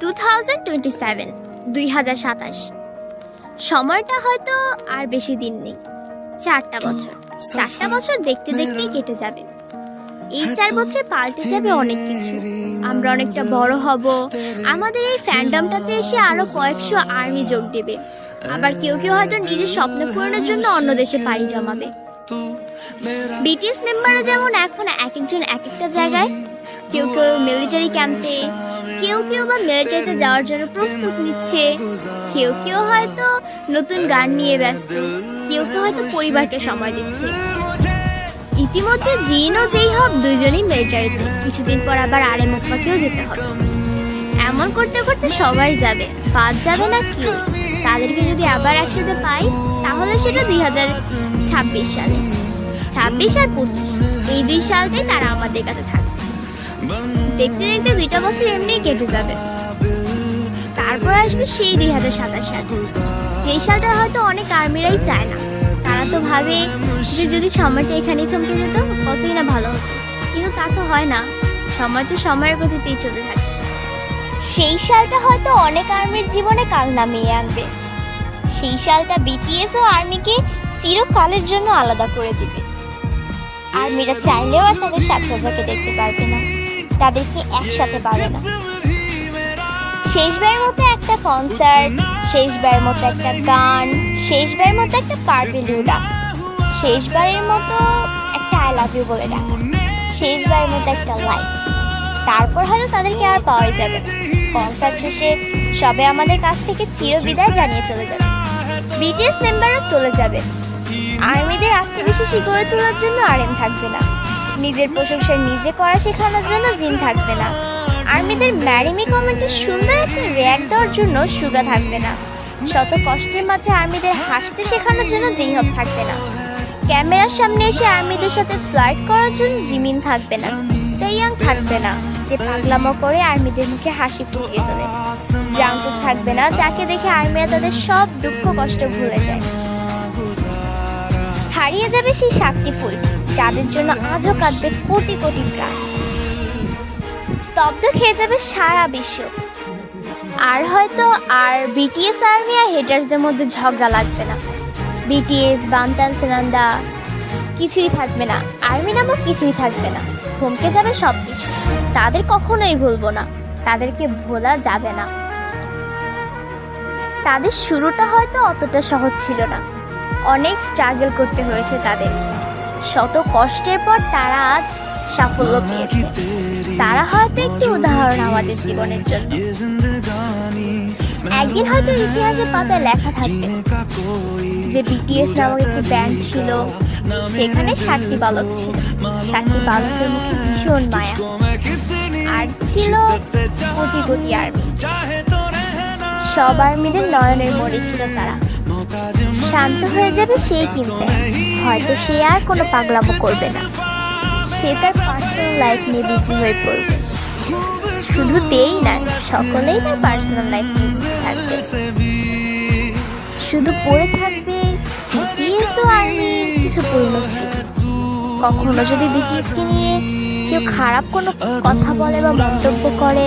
Two thousand twenty seven দুই হাজার সাতাশ। সময়টা হয়তো আর বেশি দিন নেই। চারটা বছর। চারটা বছর দেখতে দেখতেই কেটে যাবে। এই চার বছর পাল্টে যাবে অনেক কিছু। আমরা অনেকটা বড় হব। আমাদের এই ফ্যান্ডামটাতে এসে আরও কয়েকশো আর্মি যোগ দেবে। আবার কেউ কেউ হয়তো নিজের স্বপ্ন পূরণের জন্য অন্য দেশে পাড়ি জমাবে। বিটিএস মেম্বাররা যেমন এখন এক একজন এক একটা জায়গায় কেউ কেউ মিলিটারি ক্যাম্পে কেউ কেউ বা মিলিটারিতে যাওয়ার জন্য প্রস্তুত নিচ্ছে। কেউ কেউ হয়তো নতুন গান নিয়ে ব্যস্ত। কেউ কেউ হয়তো পরিবারকে সময় দিচ্ছে। ইতিমধ্যে জিন ও যেই হোক দুজনেই মিলিটারিতে কিছুদিন পর আবার আরে মুখপাকেও যেতে হবে। এমন করতে করতে সবাই যাবে। বাদ যাবে না কেউ। তাদেরকে যদি আবার একসাথে পাই, তাহলে সেটা দুই হাজার ছাব্বিশ সালে। ছাব্বিশ আর পঁচিশ। এই দুই সালটাই তারা আমাদের কাছে থাকবে। দেখতে দেখতে দুইটা বছর এমনিই কেটে যাবে। তারপর আসবে সেই দুই হাজার সাতাশ সাল। যেই সালটা হয়তো অনেক আর্মিরাই চায় না। তারা তো ভাবে যে যদি সময়টা এখানেই থমকে যেত, কতই না ভালো হতো। কিন্তু তা তো হয় না। সময় তো সময়ের গতিতেই চলে থাকে। সেই সালটা হয়তো অনেক আর্মির জীবনে কাল নামিয়ে আনবে। সেই সালটা বিটিএস ও আর্মিকে চিরকালের জন্য আলাদা করে দিবে। আর্মিরা চাইলেও আর তাদের সাথে দেখতে পারবে না। তাদেরকে একসাথে পাবে না। শেষবারের মতো একটা কনসার্ট শেষবারের মতো একটা গান, শেষবারের মতো একটা পার্পিলিউ ডাক শেষবারের মতো একটা আই লাভ ইউ বলে ডাক, শেষবারের মতো একটা লাইফ তারপর হয়তো তাদেরকে আর পাওয়াই যাবে কনসার্ট শেষে সবে আমাদের কাছ থেকে চিরবিদায় জানিয়ে চলে যাবে। বিটিএস মেম্বারও চলে যাবে। আর্মিদের আত্মবিশ্বাসী গড়ে তোলার জন্য আরএম থাকবে না। নিজের প্রশংসা নিজে করা শেখানোর জন্য জিন থাকবে না। আর্মিদের ম্যারিমি কমেন্টে সুন্দর একটা রিয়াক্ট দেওয়ার জন্য সুগা থাকবে না। শত কষ্টের মাঝে আর্মিদের হাসতে শেখানোর জন্য যেইহব থাকবে না। ক্যামেরার সামনে এসে আর্মিদের সাথে ফ্লাইট করার জন্য জিমিন থাকবে না। তেইয়াং থাকবে না, যে পাগলামো করে আর্মিদের মুখে হাসি ফুটিয়ে তোলে। জাঙ্কুক থাকবে না, যাকে দেখে আর্মিরা তাদের সব দুঃখ কষ্ট ভুলে যায়। হারিয়ে যাবে সেই সাতটি ফুল। যাদের জন্য আজও কাঁদবে কোটি কোটি প্রাণ। স্তব্ধ খেয়ে যাবে সারা বিশ্ব। আর হয়তো আর বিটিএস আর্মি আর হেটার্সদের মধ্যে ঝগড়া লাগবে না। বিটিএস বান্তান সুনন্দা, কিছুই থাকবে না। আর্মি নামক কিছুই থাকবে না। থমকে যাবে সব কিছু তাদের কখনোই ভুলবো না। তাদেরকে ভোলা যাবে না। তাদের শুরুটা হয়তো অতটা সহজ ছিল না। অনেক স্ট্রাগল করতে হয়েছে তাদের। শত কষ্টের পর তারা আজ সাফল্য পেয়েছে। তারা হয়তো একটি উদাহরণ আমাদের জীবনের জন্য। একদিন হয়তো ইতিহাসের পাতায় লেখা থাকবে যে বিটিএস নামক একটি ব্যান্ড ছিল, সেখানে ষাটটি বালক ছিল। ষাটটি বালকের মুখে ভীষণ মায়া। আর ছিল কোটি কোটি আর্মি সব আর্মিদের নয়নের মরে ছিল তারা। শান্ত হয়ে যাবে সেই কিনতে হয়তো সে আর কোনো পাগলামো করবে না। সে তার পার্সোনাল লাইফ নিয়ে বিজি হয়ে পড়বে। শুধু তেই না, সকলেই তার পার্সোনাল লাইফ নিয়ে থাকবে। শুধু পড়ে থাকবে বিটিএস ও আর্মি কিছু পুরনো কখনো যদি বিটিএসকে নিয়ে কেউ খারাপ কোনো কথা বলে বা মন্তব্য করে